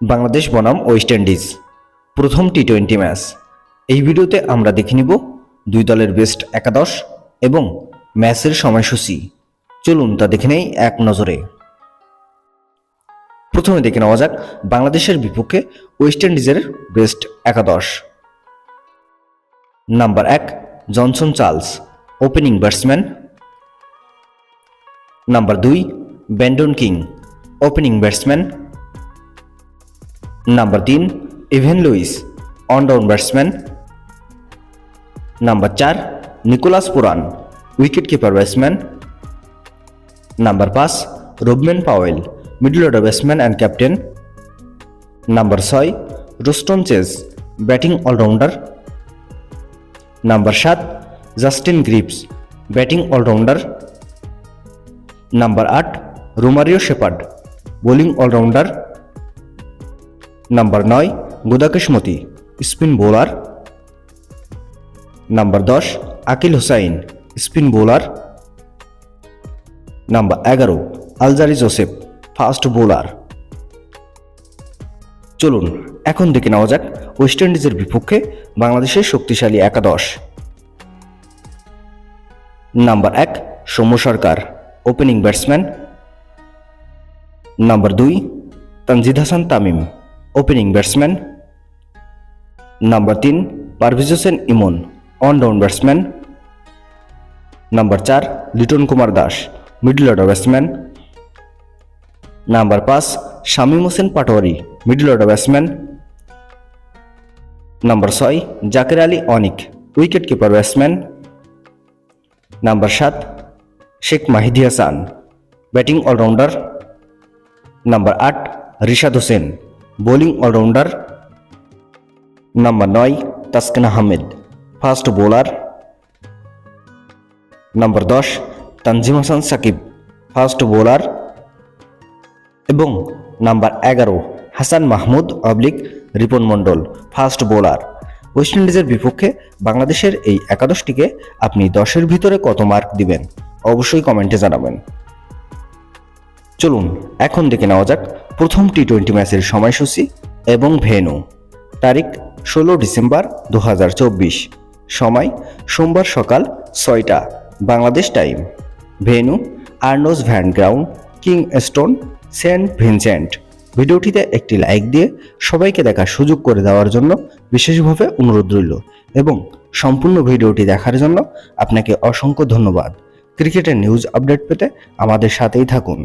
বাংলাদেশ বনাম West Indies প্রথম T twenty match এই ভিডিওতে আমরা দেখে নিব দুই দলের বেস্ট একাদশ এবং ম্যাচের সময়সূচি। চলুন তা দেখে নেই এক নজরে। প্রথমে দেখে নেওয়া যাক বাংলাদেশের বিপক্ষে ওয়েস্ট ইন্ডিজের বেস্ট একাদশ। নাম্বার এক Johnson Charles opening batsman number দুই Brandon King opening batsman number তিন Evin Lewis one down batsman number চার Nicholas Pooran wicket keeper batsman number পাঁচ Rovman Powell middle order batsman and captain number ছয় Roston Chase batting allrounder number সাত Justin Greaves batting allrounder number আট Romario Shepherd bowling allrounder number নয়, Gudakesh Motie, spin bowler. Number দশ, Akeal Hosein, spin bowler. Number এগারো, Alzarri Joseph, fast bowler. চলুন, এখন দেখে নেওয়া যাক ওয়েস্ট ইন্ডিজের বিপক্ষে বাংলাদেশের শক্তিশালী একাদশ। নাম্বার এক, Soumya Sarkar opening batsman number দুই, Tanzid Hasan Tamim. Opening batsman number তিন Parvez Hossain Emon one down batsman number চার Liton Kumar Das middle order batsman number পাঁচ Shamim Hossain Patwari middle order batsman number ছয় Jaker Ali Anik wicket keeper batsman number সাত Sheikh Mahedi Hasan batting allrounder number আট Rishad Hossain bowling allrounder number নয় Taskin Ahmed fast bowler number দশ Tanzim Hasan Shakib fast bowler এবং number এগারো Hasan Mahmud oblique Ripon Mondal fast bowler West ইন্ডিজের বিপক্ষে বাংলাদেশের এই একাদশটিকে আপনি দশের ভিতরে কত মার্ক দিবেন? অবশ্যই কমেন্টে জানাবেন। চলুন, এখন দেখে নেওয়া যাক প্রথম টি টোয়েন্টি ম্যাচের সময়সূচি এবং ভেনু তারিখ, ষোলো ডিসেম্বর দু হাজার চব্বিশ। সময়, সোমবার সকাল ছয়টা, Bangladesh time venue Arnos Vale ground, Kingstown, Saint Vincent. ভিডিওটিতে একটি লাইক দিয়ে সবাইকে দেখার সুযোগ করে দেওয়ার জন্য বিশেষভাবে অনুরোধ রইল এবং সম্পূর্ণ ভিডিওটি দেখার জন্য আপনাকে অসংখ্য ধন্যবাদ। ক্রিকেটের নিউজ আপডেট পেতে আমাদের সাথেই থাকুন।